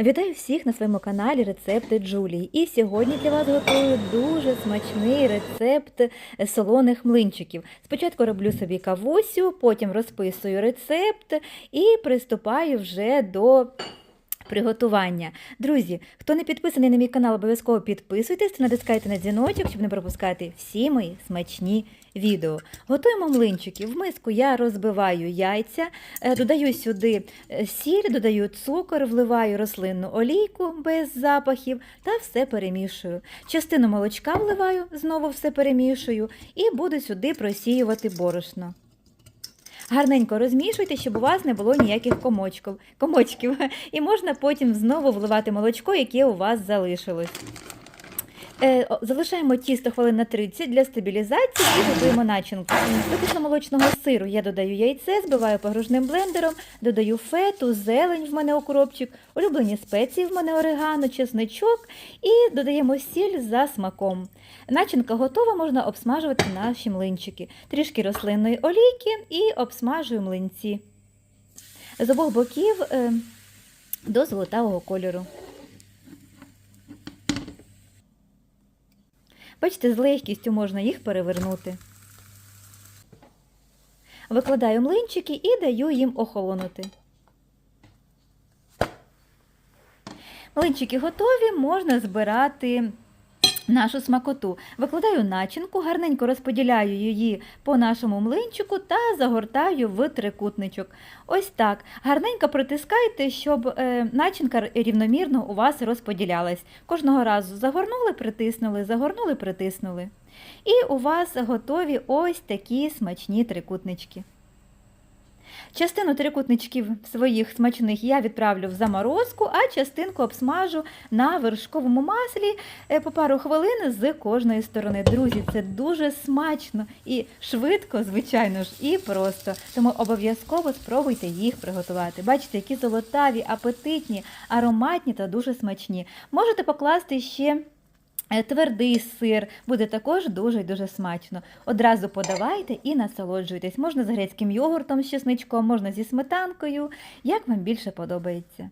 Вітаю всіх на своєму каналі Рецепти Джулії. І сьогодні для вас готую дуже смачний рецепт солоних млинчиків. Спочатку роблю собі кавусю, потім розписую рецепт і приступаю вже до. Приготування. Друзі, хто не підписаний на мій канал, обов'язково підписуйтесь натискайте на дзвіночок, щоб не пропускати всі мої смачні відео. Готуємо млинчики. В миску я розбиваю яйця, е, додаю сюди е, сіль, додаю цукор, вливаю рослинну олійку без запахів та все перемішую. Частину молочка вливаю, знову все перемішую і буду сюди просіювати борошно. Гарненько розмішуйте, щоб у вас не було ніяких комочків, комочків. І можна потім знову вливати молочко, яке у вас залишилось. Е, залишаємо тісто хвилин на 30 для стабілізації і готуємо начинку. До кисломолочного сиру я додаю яйце, збиваю погружним блендером, додаю фету, зелень в мене окропчик, улюблені спеції в мене орегано, чесничок і додаємо сіль за смаком. Начинка готова, можна обсмажувати наші млинчики. Трішки рослинної олійки і обсмажую млинці. З обох боків е, до золотавого кольору. Бачите, з легкістю можна їх перевернути. Викладаю млинчики і даю їм охолонути. Млинчики готові, можна збирати нашу смакоту. Викладаю начинку, гарненько розподіляю її по нашому млинчику та загортаю в трикутничок. Ось так. Гарненько притискайте, щоб е, начинка рівномірно у вас розподілялась. Кожного разу загорнули, притиснули, загорнули, притиснули. І у вас готові ось такі смачні трикутнички. Частину трикутничків своїх смачних я відправлю в заморозку, а частинку обсмажу на вершковому маслі е, по пару хвилин з кожної сторони. Друзі, це дуже смачно і швидко, звичайно ж, і просто. Тому обов'язково спробуйте їх приготувати. Бачите, які золотаві, апетитні, ароматні та дуже смачні. Можете покласти ще. Е, Твердий сир буде також дуже дуже смачно. Одразу подавайте і насолоджуйтесь. Можна з грецьким йогуртом з чесничком, можна зі сметанкою, як вам більше подобається.